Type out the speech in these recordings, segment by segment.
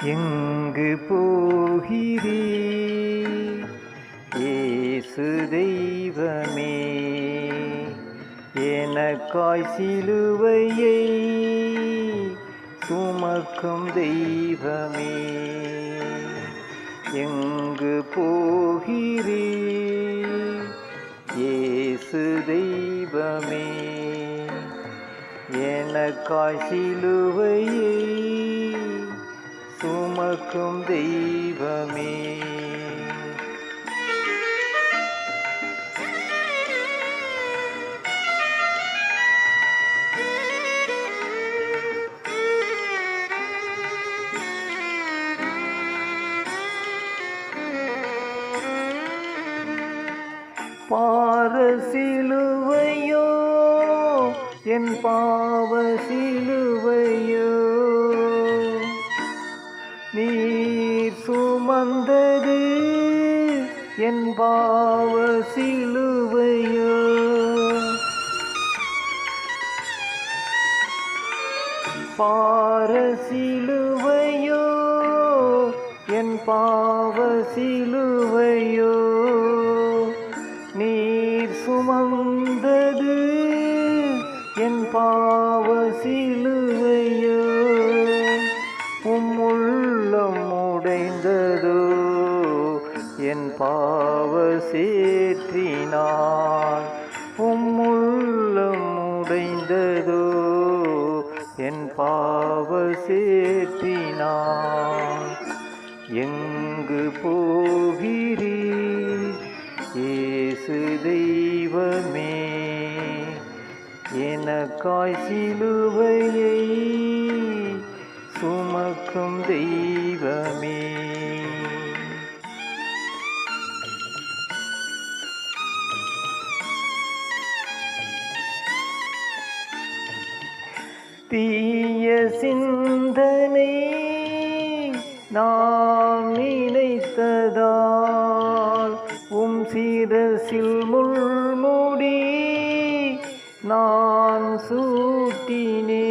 எங்கு போகிறீ இயேசு தெய்வமே எனக்காய் சிலுவையை சுமக்கும் தெய்வமே எங்கு போகிறீ இயேசு தெய்வமே எனக்காய் சிலுவையை சுமக்கும் தெய்வமே. பாரசிலுவையோ என் பாவசிலு சுமந்தது என் பாவ சிலுவையோ பார சிலுவையோ என் பாவ சிலுவையோ நீர் சுமந்தது. என் பாவ என் உம்முள்ளம் உடைந்ததோ என் பாவசேற்றினான். எங்கு போகிறீர்? இயேசு தெய்வமே எனக்காய் சிலுவையை சுமக்கும் தெய்வமே. தீய சிந்தனை நாம் நினைத்ததால் உம் சீரசில் முள்முடி நான் சூட்டினேன்.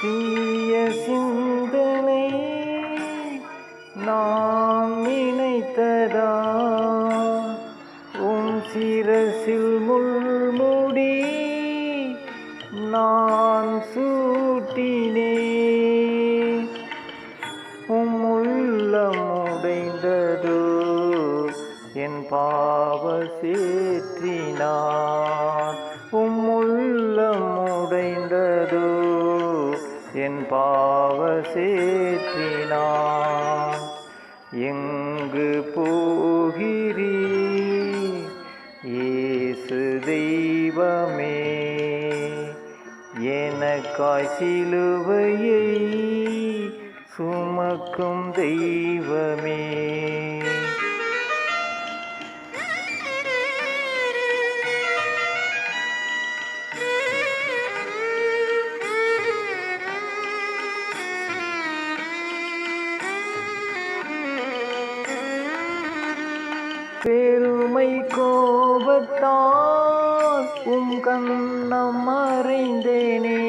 தீய சிந்தனை நாம் நினைத்ததா உம் சிரசில் முள் நான் சூட்டினேன் உடைந்ததோ என் பாவ சேற்றினார். உம் உடைந்ததோ என் பாவ சேற்றினார். எங்கு போகிறீ இயேசு தெய்வமே. எனக்காய் சிலுவையை சுமக்கும் தெய்வமே? பெருமை கோபத்தான் உம் கண்ணம் மறைந்தேனே.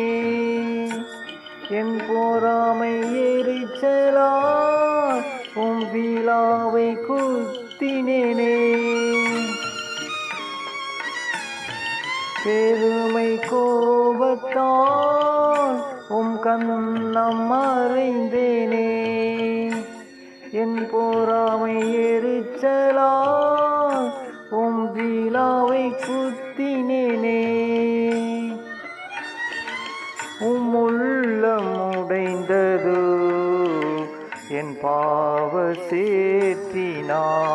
என் போராமை எரிச்சலா உம் விழாவை குத்தினேனே. பெருமை கோபத்தான் உம் கண்ணம் மறைந்தேனே என் போராமை எரிச்சலா உம் விழாவை குத்தினேனே. என் பாவ சேற்றினான்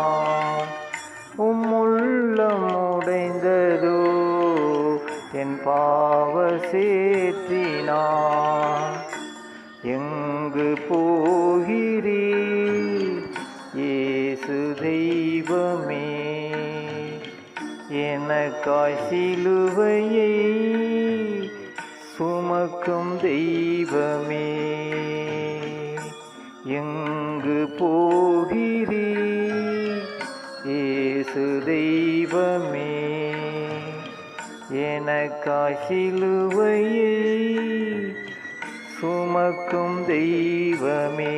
உம்முள்ளம் உடைந்ததோ என் பாவ சேற்றினான் எங்கு போகிறீ இயேசு தெய்வமே எனக்காய் சிலுவையை சுமக்கும் தெய்வமே. போகிறே ஏசு தெய்வமே எனக்காகிலுவையை சுமக்கும் தெய்வமே.